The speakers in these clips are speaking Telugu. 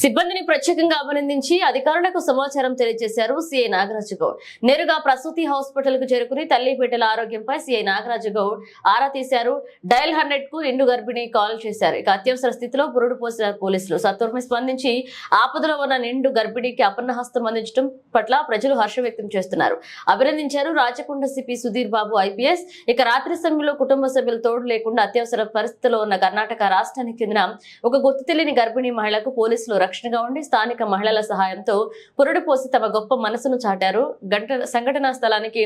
సిబ్బందిని ప్రత్యేకంగా అభినందించి అధికారులకు సమాచారం తెలియజేశారు సీఐ నాగరాజు గౌడ్. నేరుగా ప్రసూతి హాస్పిటల్కు చేరుకుని తల్లి బిడ్డల ఆరోగ్యంపై సీఐ నాగరాజు గౌడ్ ఆరా తీశారు. డయల్ హండ్రెడ్కు నిండు గర్భిణి కాల్ చేశారు. ఇక అత్యవసర స్థితిలో పురుడు పోసిన పోలీసులు సత్వరమే స్పందించి ఆపదలో ఉన్న నిండు గర్భిణికి అపన్నహస్తం అందించడం పట్ల ప్రజలు హర్షం వ్యక్తం చేస్తున్నారు. అభినందించారు రాచకొండ సిపి సుధీర్ బాబు ఐపీఎస్. ఇక రాత్రి సమయంలో కుటుంబ సభ్యులు తోడు లేకుండా అత్యవసర పరిస్థితిలో ఉన్న కర్ణాటక రాష్ట్రానికి చెందిన ఒక గుర్తు తెలియని గర్భిణీ మహిళకు పోలీసులు రక్షణగా ఉండి స్థానిక మహిళల సహాయంతో పురుడు పోసి తమ గొప్ప మనసును చాటారు. గంట సంఘటనా స్థలానికి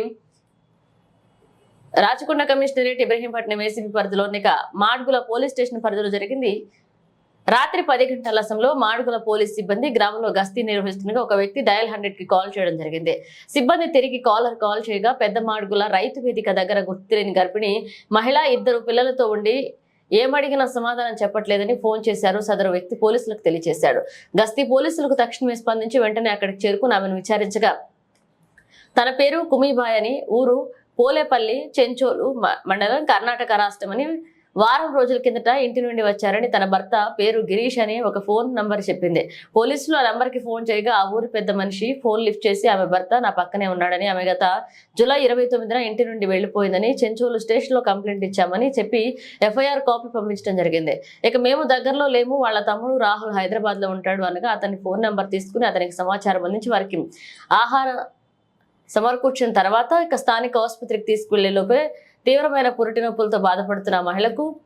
రాచకొండ కమిషనరేట్ ఇబ్రహీంపట్నం ఏసీబీ పరిధిలోని ఇక మాడ్గుల పోలీస్ స్టేషన్ పరిధిలో జరిగింది. రాత్రి పది గంటల సమయంలో మాడుగుల పోలీస్ సిబ్బంది గ్రామంలో గస్తీ నిర్వహిస్తుండగా ఒక వ్యక్తి డయల్ హండ్రెడ్కి కాల్ చేయడం జరిగింది. సిబ్బంది తిరిగి కాలర్ కాల్ చేయగా పెద్ద మాడుగుల రైతు వేదిక దగ్గర గుర్తులేని గర్భిణి మహిళ ఇద్దరు పిల్లలతో ఉండి ఏమడిగినా సమాధానం చెప్పట్లేదని ఫోన్ చేశారు సదరు వ్యక్తి పోలీసులకు తెలియజేశాడు. గస్తీ పోలీసులకు తక్షణమే స్పందించి వెంటనే అక్కడికి చేరుకుని ఆమెను విచారించగా తన పేరు కుమీబాయ్ అని ఊరు పోలేపల్లి చెంచోలు మ- మండలం కర్ణాటక రాష్ట్రం అని వారం రోజుల కిందట ఇంటి నుండి వచ్చారని తన భర్త పేరు గిరీష్ అని ఒక ఫోన్ నంబర్ చెప్పింది. పోలీసులు ఆ నంబర్కి ఫోన్ చేయగా ఆ ఊరి పెద్ద మనిషి ఫోన్ లిఫ్ట్ చేసి ఆమె భర్త నా పక్కనే ఉన్నాడని ఆమె గత జూలై ఇరవై తొమ్మిదిన ఇంటి నుండి వెళ్ళిపోయిందని చెంచోలు స్టేషన్లో కంప్లైంట్ ఇచ్చామని చెప్పి ఎఫ్ఐఆర్ కాపీ పంపించడం జరిగింది. ఇక మేము దగ్గరలో లేము వాళ్ళ తమ్ముడు రాహుల్ హైదరాబాద్లో ఉంటాడు అనగా అతని ఫోన్ నెంబర్ తీసుకుని అతనికి సమాచారం అందించి వారికి ఆహార సమర్కూర్చిన తర్వాత ఇక స్థానిక ఆసుపత్రికి తీసుకువెళ్ళే లోపే తీవ్రమైన పురిటి నొప్పులతో బాధపడుతున్న మహిళకు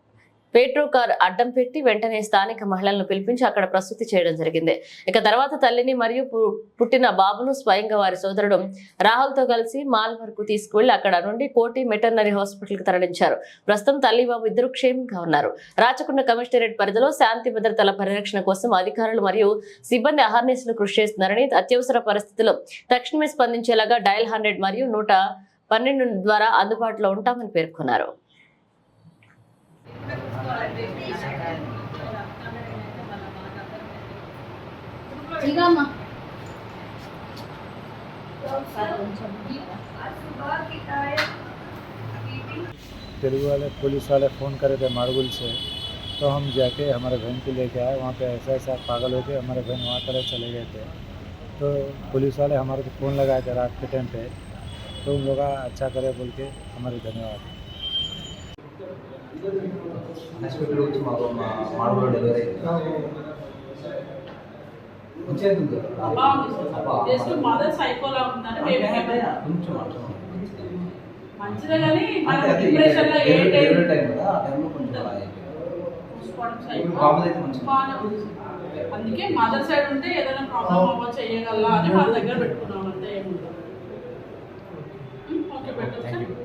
పెట్రో కార్ అడ్డం పెట్టి వెంటనే స్థానిక మహిళలను పిలిపించి అక్కడ ప్రసూతి చేయడం జరిగింది. ఇక తర్వాత తల్లిని మరియు పు- పుట్టిన బాబును స్వయంగా వారి సోదరుడు రాహుల్తో కలిసి మాల్ వరకు తీసుకువెళ్ళి అక్కడ నుండి కోటి మెటర్నరీ హాస్పిటల్కి తరలించారు. ప్రస్తుతం తల్లి బాబు ఇద్దరు క్షేమంగా ఉన్నారు. రాచకొండ కమిషనరేట్ పరిధిలో శాంతి భద్రతల పరిరక్షణ కోసం అధికారులు మరియు సిబ్బంది అహర్నిశలు కృషి చేస్తున్నారని అత్యవసర పరిస్థితుల్లో తక్షణమే స్పందించేలాగా డయల్ హండ్రెడ్ మరియు నూట పన్నెండు ద్వారా అందుబాటులో ఉంటామని పేర్కొన్నారు ఇగమ్మా तेलुगु वाले पुलिस वाले फ़ोन करे थे मारगुल से तो हम जाके हमारे बहन को लेके आए वहाँ पे ऐसा ऐसा पागल हो के हमारे बहन वहाँ तरह चले गए थे तो पुलिस वाले हमारे को फ़ोन लगाए थे रात के टाइम पे तो उन लोग अच्छा करे बोल के हमारे धन्यवाद హాస్పిటల్ వచ్చి మాకు మా మాడవలో డెలివరీ వచ్చేది జస్ట్ మదర్ సైకోలా ఉందని బేబీ కొంచెం అట్లా మంచిదే కానీ అంటే మనం అదే డిప్రెషన్ లో ఏ టైం డెలివరీ టైం కదా ఆ టైంలో కొంచెం అలా అయిపోయింది ఇప్పుడు బాబుది అయితే మంచిగా బాగానే ఉంది. అందుకే మదర్ సైడ్ ఉంటే ఏదైనా ప్రాబ్లం అవ్వ చేయగల అని మన దగ్గర పెట్టుకున్నాం అంతే ఏముండదు thank you.